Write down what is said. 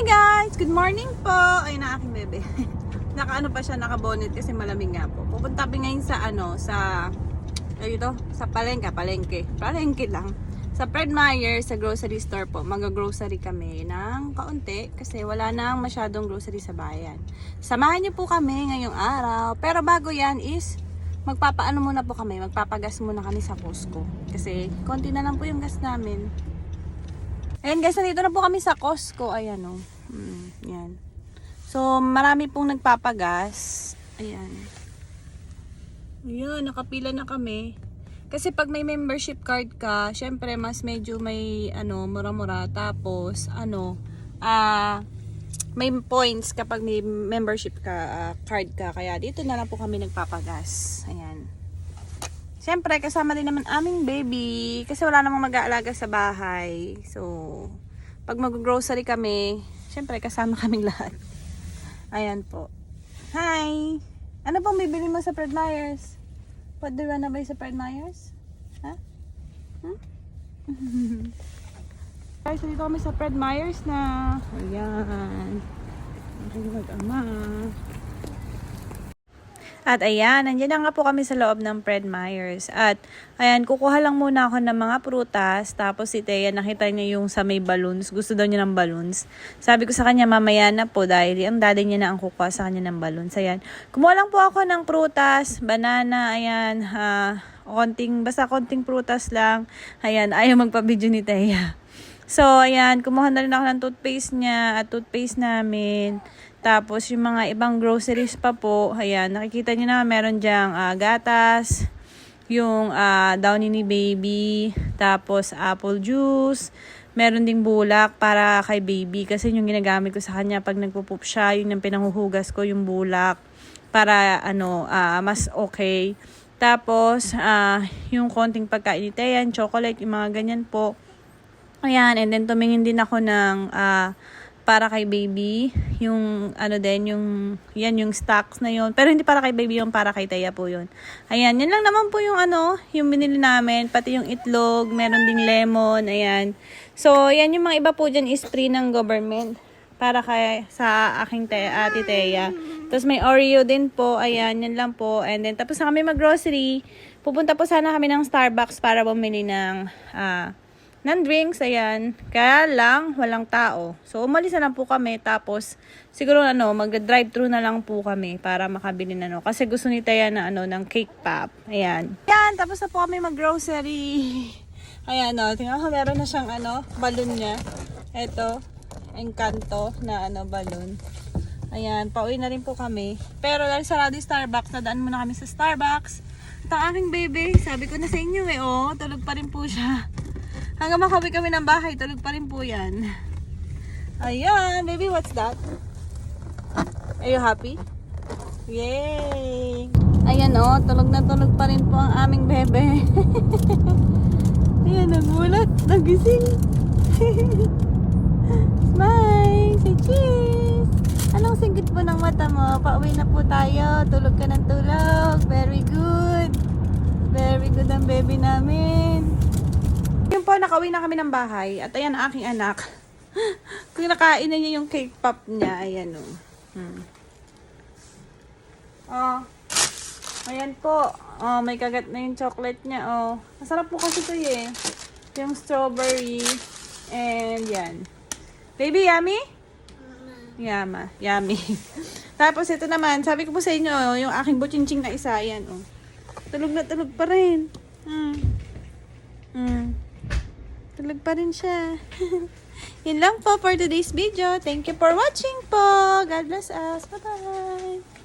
Hi guys! Good morning po! Ayun na aking bebe. Nakaano pa siya, naka-bonnet kasi malamig nga po. Pupunta kami ngayon sa ano, sa ay ito, sa palengke, palengke. Palengke lang. Sa Fred Meyer, sa grocery store po. Mag-grocery kami ng kaunti kasi wala nang masyadong grocery sa bayan. Samahan niyo po kami ngayong araw. Pero bago yan is magpapaano muna po kami, magpapagas muna kami sa Costco. Kasi konti na lang po yung gas namin. Ayan guys, nandito na po kami sa Costco. Ayan o. Oh. Mm, yan. So, marami pong nagpapagas. Ayan. Ayan, nakapila na kami. Kasi pag may membership card ka, syempre mas medyo may ano, mura-mura. Tapos, ano, ah, may points kapag may membership ka, ah, card ka. Kaya dito na lang po kami nagpapagas. Ayan. Siyempre, kasama din naman aming baby. Kasi wala namang mag-aalaga sa bahay. So, pag mag-grocery kami, siyempre, kasama kaming lahat. Ayan po. Hi! Ano pong bibili mo sa Fred Myers? Padura na ba sa Fred Myers? Ha? Hmm? Guys, dito kami sa Fred Myers na. Ayan. Aking mag-ama. At ayan, nandiyan na nga po kami sa loob ng Fred Myers. At ayan, kukuha lang muna ako ng mga prutas. Tapos si Thea, nakita niya yung sa may balloons. Gusto daw niya ng balloons. Sabi ko sa kanya, mamaya na po dahil ang daddy niya na ang kukuha sa kanya ng balloons. Ayan, kumuha lang po ako ng prutas, banana, ayan, ha, konting, basta konting prutas lang. Ayan, ayaw magpa-video ni Thea. So, ayan, kumuha na rin ako ng toothpaste niya at toothpaste namin. Tapos, yung mga ibang groceries pa po, ayan, nakikita niyo na meron diyang ah, gatas, yung uh, downy ni baby, tapos apple juice, meron ding bulak para kay baby kasi yung ginagamit ko sa kanya pag nagpo-poop siya, yun yung pinanghuhugas ko, yung bulak para ano, ah, mas okay. Tapos, ah, yung konting pagkain ni Teyan, chocolate, yung mga ganyan po. Ayan, and then tumingin din ako ng ah, para kay baby, yung ano din, yung, yan yung stocks na yun. Pero hindi para kay baby yung para kay Taya po yun. Ayan, yan lang naman po yung ano, yung binili namin, pati yung itlog, meron ding lemon, ayan. So, yan yung mga iba po dyan is free ng government para kay sa aking te, ate Teya. Tapos may Oreo din po, ayan, yan lang po. And then tapos na kami mag-grocery. Pupunta po sana kami ng Starbucks para bumili ng ah, ng drinks, ayan. Kaya lang, walang tao. So, umalis na lang po kami. Tapos, siguro ano, mag-drive-thru na lang po kami para makabili na no. Kasi gusto ni Taya na ano, ng cake pop. Ayan. Ayan, tapos na po kami mag-grocery. Ayan, no. Tingnan ko, meron na siyang ano, balloon niya. Ito, Encanto na ano, balloon. Ayan, pauwi na rin po kami. Pero dahil sarado yung Starbucks, nadaan muna kami sa Starbucks. Ito aking baby, sabi ko na sa inyo eh, oh, tulog pa rin po siya. Hanggang makawi kami ng bahay, tulog pa rin po yan. Ayan, baby, what's that? Are you happy? Yay! Ayan oh, tulog na tulog pa rin po ang aming bebe. Ayan, nagulat, nagising. Smile, say cheese! Anong singkit po ng mata mo? Pauwi na po tayo, tulog ka ng tulog. Very good. Very good ang baby namin. Nakauwi na kami ng bahay. At ayan aking anak. Kung nakain na niya yung cake pop niya, ayan o. Hmm. Oh. Ayan po. Oh, may kagat na yung chocolate niya. Oh. Masarap po kasi ito eh. Yung strawberry. And yan. Baby, yummy? Yama. Yummy. Tapos ito naman, sabi ko po sa inyo, oh, yung aking butching na isa, ayan oh. Tulog na tulog pa rin. Hmm. Hmm. Tulog pa rin siya. Yun lang po for today's video. Thank you for watching po. God bless us. Bye-bye.